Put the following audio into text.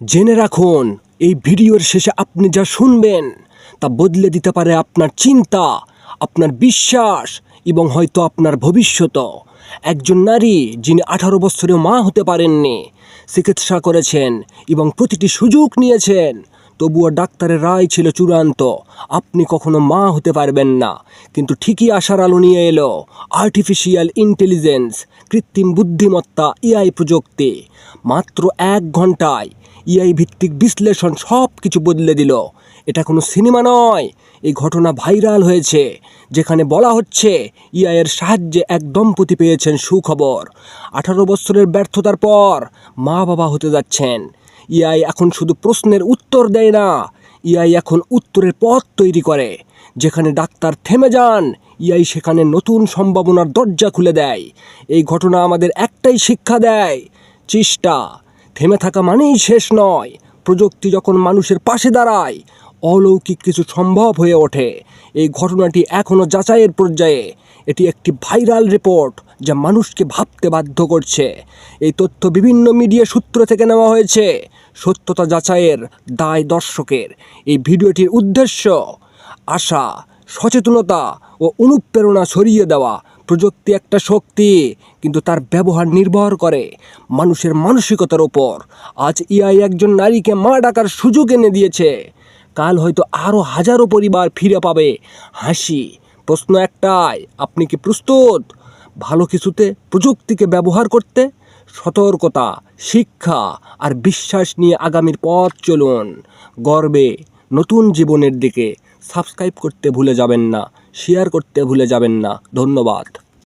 জেনে রাখুন, এই ভিডিওর শেষে আপনি যা শুনবেন, তা বদলে দিতে পারে আপনার চিন্তা, আপনার বিশ্বাস এবং হয়তো আপনার ভবিষ্যত একজন নারী যিনি আঠারো বছরে মা হতে পারেননি, চিকিৎসা করেছেন এবং প্রতিটি সুযোগ নিয়েছেন তবুও ডাক্তারের রায় ছিল চূড়ান্ত। আপনি কখনো মা হতে পারবেন না। কিন্তু ঠিকই আশার আলো নিয়ে এলো। আর্টিফিশিয়াল ইন্টেলিজেন্স কৃত্রিম বুদ্ধিমত্তা, এআই প্রযুক্তি। মাত্র এক ঘন্টায় ইআই ভিত্তিক বিশ্লেষণ সব কিছু বদলে দিল। এটা কোনো সিনেমা নয়। এই ঘটনা ভাইরাল হয়েছে। যেখানে বলা হচ্ছে ইআইয়ের সাহায্যে এক দম্পতি পেয়েছেন সুখবর। আঠারো বছরের ব্যর্থতার পর মা বাবা হতে যাচ্ছেন। ইআই এখন শুধু প্রশ্নের উত্তর দেয় না। ইআই এখন উত্তরের পথ তৈরি করে। যেখানে ডাক্তার থেমে যান, ইআই সেখানে নতুন সম্ভাবনার দরজা খুলে দেয়। এই ঘটনা আমাদের একটাই শিক্ষা দেয়, চেষ্টা। থেমে থাকা মানেই শেষ নয়। প্রযুক্তি যখন মানুষের পাশে দাঁড়ায় অলৌকিক কিছু সম্ভব হয়ে ওঠে। এই ঘটনাটি এখনও যাচাইয়ের পর্যায়ে। এটি একটি ভাইরাল রিপোর্ট যা মানুষকে ভাবতে বাধ্য করছে। এই তথ্য বিভিন্ন মিডিয়া সূত্র থেকে নেওয়া হয়েছে। সত্যতা যাচাইয়ের দায় দর্শকের। এই ভিডিওটির উদ্দেশ্য, আশা, সচেতনতা ও অনুপ্রেরণা ছড়িয়ে দেওয়া। প্রযুক্তি একটা শক্তি, কিন্তু তার ব্যবহার নির্ভর করে মানুষের মানসিকতার ওপর। আজ ইআই একজন নারীকে মা ডাকার সুযোগ এনে দিয়েছে। কাল হয়তো আরও হাজারো পরিবার ফিরে পাবে। হাসি, প্রশ্ন একটাই, আপনি কি প্রস্তুত? ভালো কিছুতে প্রযুক্তিকে ব্যবহার করতে সতর্কতা, শিক্ষা আর বিশ্বাস নিয়ে আগামীর পথ চলুন। গর্বে নতুন জীবনের দিকে সাবস্ক্রাইব করতে ভুলে যাবেন না শেয়ার করতে ভুলে যাবেন না। ধন্যবাদ।